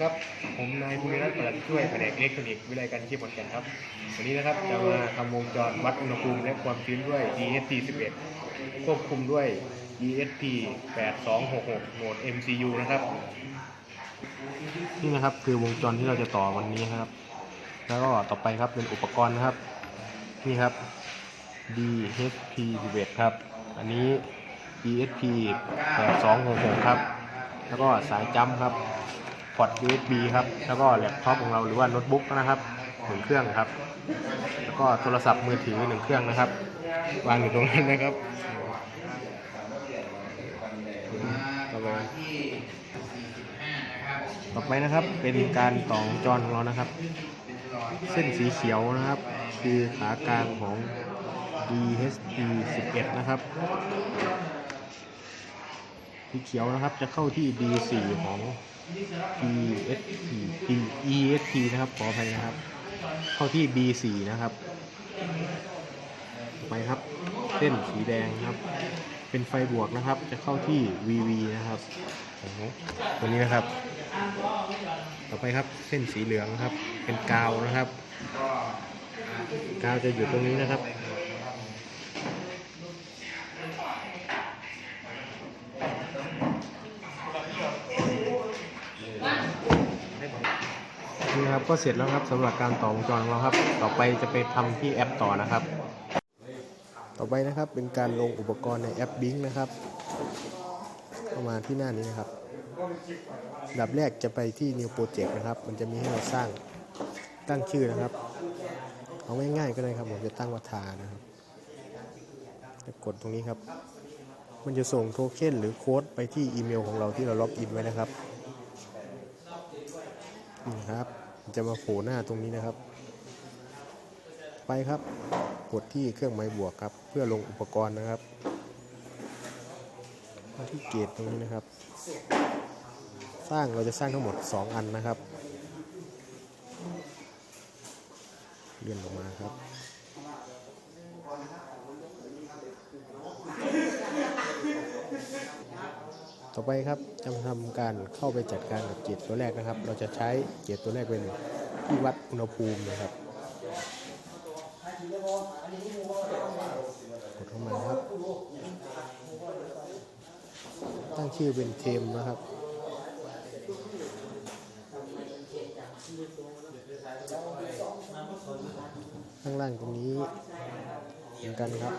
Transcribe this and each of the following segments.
ครับ ผมนายภูมิรัตน์ประหลัดช่วยแผนกอิเล็กทรอนิกส์วิไลการที่ขอนแก่นครับ วันนี้นะครับจะมาทำวงจรวัดอุณหภูมิและความชื้นด้วย DSP 11ควบคุมด้วย ESP 8266โหมด MCU นะครับ นี่นะครับคือวงจรที่เราจะต่อวันนี้ครับ แล้วก็ต่อไปครับเป็นอุปกรณ์นะครับ นี่ครับ DHP 11ครับ อันนี้ ESP 8266ครับ แล้วก็สายจัมครับ พอร์ต USB ครับ แล้วก็แล็ปท็อปของเราหรือว่าโน้ตบุ๊กนะครับหนึ่งเครื่องครับ แล้วก็โทรศัพท์มือถือหนึ่งเครื่องนะครับ วางอยู่ตรงนั้นนะครับต่อไปต่อไปนะครับเป็นการต่อวงจรของเรานะครับ เส้นสีเขียวนะครับ คือขากลางของ DHP 11นะครับสีเขียวนะครับจะเข้าที่ D4 ของ ESP ESP นะครับ ขออภัยนะครับ เข้าที่ B4 นะครับต่อไปครับเส้นสีแดงครับ เป็นไฟบวกนะครับ จะเข้าที่ VV นะครับตัวนี้นะครับ ต่อไปครับเส้นสีเหลืองครับ เป็นกาวนะครับ กาวจะอยู่ตรงนี้นะครับ นี่นะครับก็เสร็จแล้วครับสำหรับการต่อวงจรเราครับ ต่อไปจะไปทำที่แอปต่อนะครับ ต่อไปนะครับเป็นการลงอุปกรณ์ในแอป Bing นะครับเข้ามาที่หน้านี้นะครับดับแรกจะไปที่ New Project นะครับ มันจะมีให้เราสร้างตั้งชื่อนะครับ เอาง่ายๆก็ได้ครับ ผมจะตั้งวัฒานะครับจะกดตรงนี้ครับ มันจะส่งโทเค็นหรือโค้ดไปที่อีเมลของเราที่เราล็อกอินไว้นะครับนี่ครับ จะมาโผล่หน้าตรงนี้นะครับ ไปครับกดที่เครื่องหมายบวกครับ เพื่อลงอุปกรณ์นะครับมาที่เกตตรงนี้นะครับ สร้างเราจะสร้างทั้งหมด 2 อันนะครับ เลื่อนลงมาครับ ต่อไปครับจะทำการเข้าไปจัดการกับเกจตัวแรกนะครับ เราจะใช้เกจตัวแรกเป็นที่วัดอุณหภูมินะครับกดเข้ามาครับ ตั้งชื่อเป็นเทมนะครับข้างล่างตรงนี้เหมือนกันครับ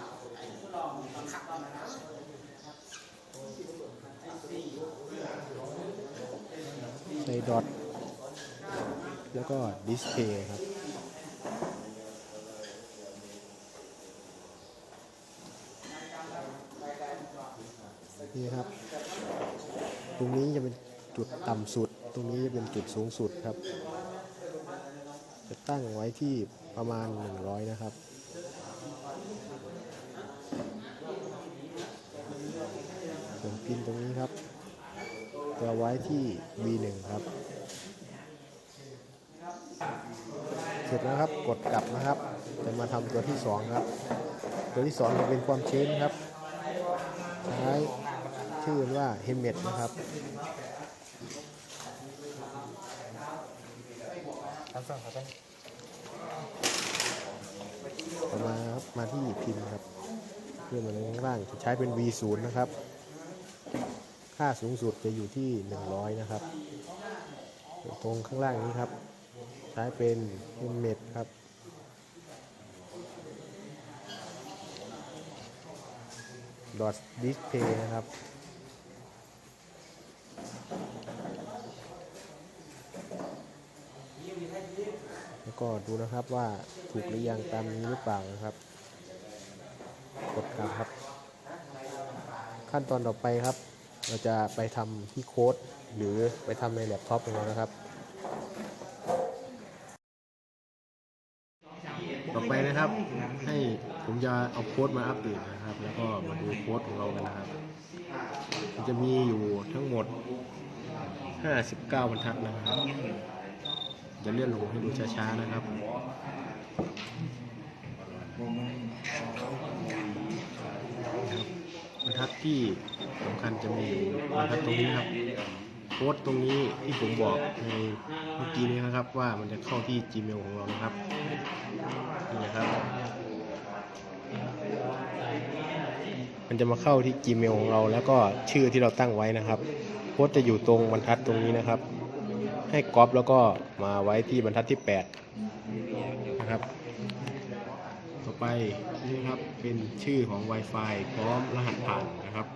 ใส่ดอทแล้วก็ดิสเพย์ครับ นี่ครับ ตรงนี้จะเป็นจุดต่ำสุด ตรงนี้จะเป็นจุดสูงสุดครับ จะตั้งไว้ที่ประมาณ 100 นะครับผมพินตรง ไว้ที่ V1 ครับ เสร็จแล้วครับกดกลับนะครับ จะมาทำตัวที่ 2 ครับ ตัวที่ 2 จะเป็นความเชื้นครับ ใช้ชื่อว่า Helmet นะครับต่อมาครับมาที่พินครับเพื่อนมาในข้างล่างจะใช้เป็น V0 นะครับ ค่าสูงสุดจะอยู่ที่ 100 นะครับ ตรงข้างล่างนี้ครับ ใช้เป็นเฮมเมดครับ ดอทดิสเพย์นะครับแล้วก็ดูนะครับว่าถูกหรือยังตามนี้หรือเปล่านะครับ กดกลับครับ ขั้นตอนต่อไปครับ เราจะไปทำที่โค้ดหรือไปทำในแล็ปท็อปของเรานะครับ ต่อไปนะครับ ให้ผมจะเอาโค้ดมาอัปเดตนะครับ แล้วก็มาดูโค้ดของเรากันนะครับมันจะมีอยู่ทั้งหมด 59บรรทัดนะครับ จะเลื่อนลงให้ดูช้าๆนะครับ ทัดที่สำคัญจะมีอยู่บรรทัดตรงนี้ครับค้ดตรงนี้ที่ผมบอกในเมื่อกี้นี้นะครับ ว่ามันจะเข้าที่ Gmail ของเรานะครับนี่นะครับ มันจะมาเข้าที่ Gmail ของเราแล้วก็ชื่อที่เราตั้งไว้นะครับโค้ดจะอยู่ตรงบรรทัดตรงนี้นะครับ ให้ก๊อปแล้วก็มาไว้ที่บรรทัดที่ 8 นะครับต่อไปนี่ครับเป็นชื่อของ Wi-Fi พร้อมรหัสผ่านนะครับ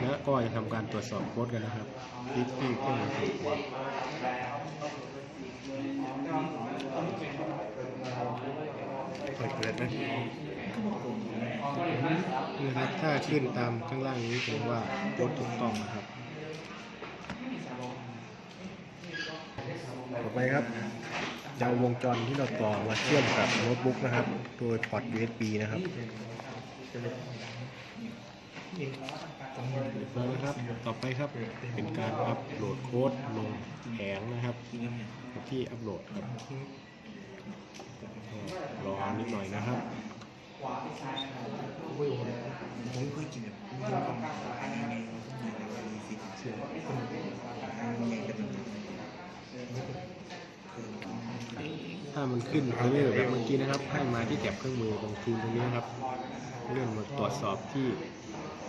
และ ก็จะทำการตรวจสอบโค้ดกันนะครับคลิกที่เครื่องมือถือเปิดเปิดนะนี่นะครับถ้าขึ้นตามข้างล่างนี้แสดงว่าโค้ดถูกต้องนะครับต่อไปครับจะเอาวงจรที่เราต่อมาเชื่อมกับโน้ตบุ๊กนะครับ โดยพอร์ต USB นะครับ นะครับต่อไปครับเป็นการอัปโหลดโค้ดลงแผงนะครับ ที่อัปโหลดครับรอนิดหน่อยนะครับผมเคยกินแบบมีความหมายยังไงมีสิเชื่อยังไงจะเป็นถ้ามันขึ้นเออร์แบบเมื่อกี้นะครับ ให้มาที่แก็บเครื่องมือตรงทูลตรงนี้ครับ เลื่อนมาตรวจสอบที่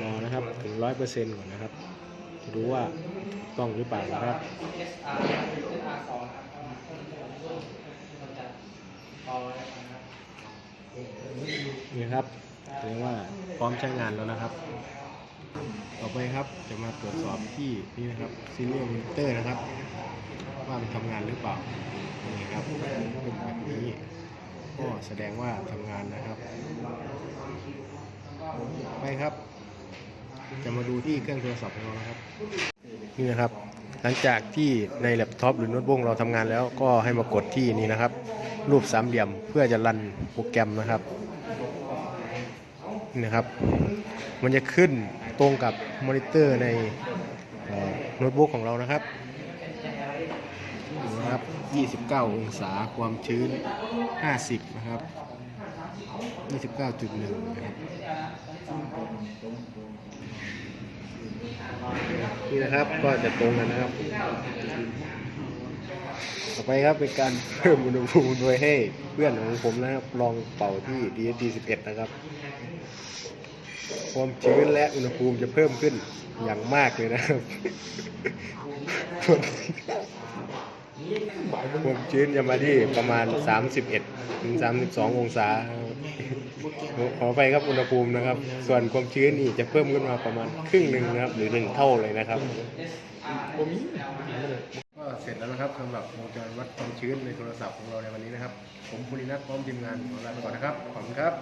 รอนะครับถึงร้อยเปอร์เซ็นต์ก่อนนะครับจะดูว่าต้องหรือเปล่านะครับนี่ครับแสดงว่าพร้อมใช้งานแล้วนะครับ ต่อไปครับจะมาตรวจสอบที่นี่นะครับซีเรียลมิเตอร์นะครับ ว่ามันทำงานหรือเปล่านี่ครับเป็นแบบนี้ ก็แสดงว่าทำงานนะครับ ไปครับ จะมาดูที่เครื่องโทรศัพท์ของเรานะครับ นี่นะครับ หลังจากที่ในแล็ปท็อปหรือโน้ตบุ๊กเราทำงานแล้วก็ให้มากดที่นี่นะครับ รูปสามเหลี่ยมเพื่อจะรันโปรแกรมนะครับนี่นะครับ มันจะขึ้นตรงกับมอนิเตอร์ในโน้ตบุ๊กของเรานะครับนี่นะครับ 29 องศาความชื้น 50 นะครับ 29.1 นะครับนี่นะครับก็จะตรงกันนะครับ ต่อไปครับเป็นการเพิ่มอุณหภูมิโดยให้เพื่อนของผมนะครับ ลองเป่าที่ DSD 11 นะครับ ความชื้นและอุณหภูมิจะเพิ่มขึ้นอย่างมากเลยนะครับ ความชื้นจะมาที่ประมาณ 31ถึง32 องศาครับขอไปครับอุณหภูมินะครับ ส่วนความชื้นนี่จะเพิ่มขึ้นมาประมาณครึ่งหนึ่งนะครับ หรือหนึ่งเท่าเลยนะครับก็เสร็จแล้วนะครับสำหรับวงจรวัดความชื้นในโทรศัพท์ของเราในวันนี้นะครับ ผมภูรินัทพร้อมทีมงานขอลาไปก่อนนะครับขอบคุณครับ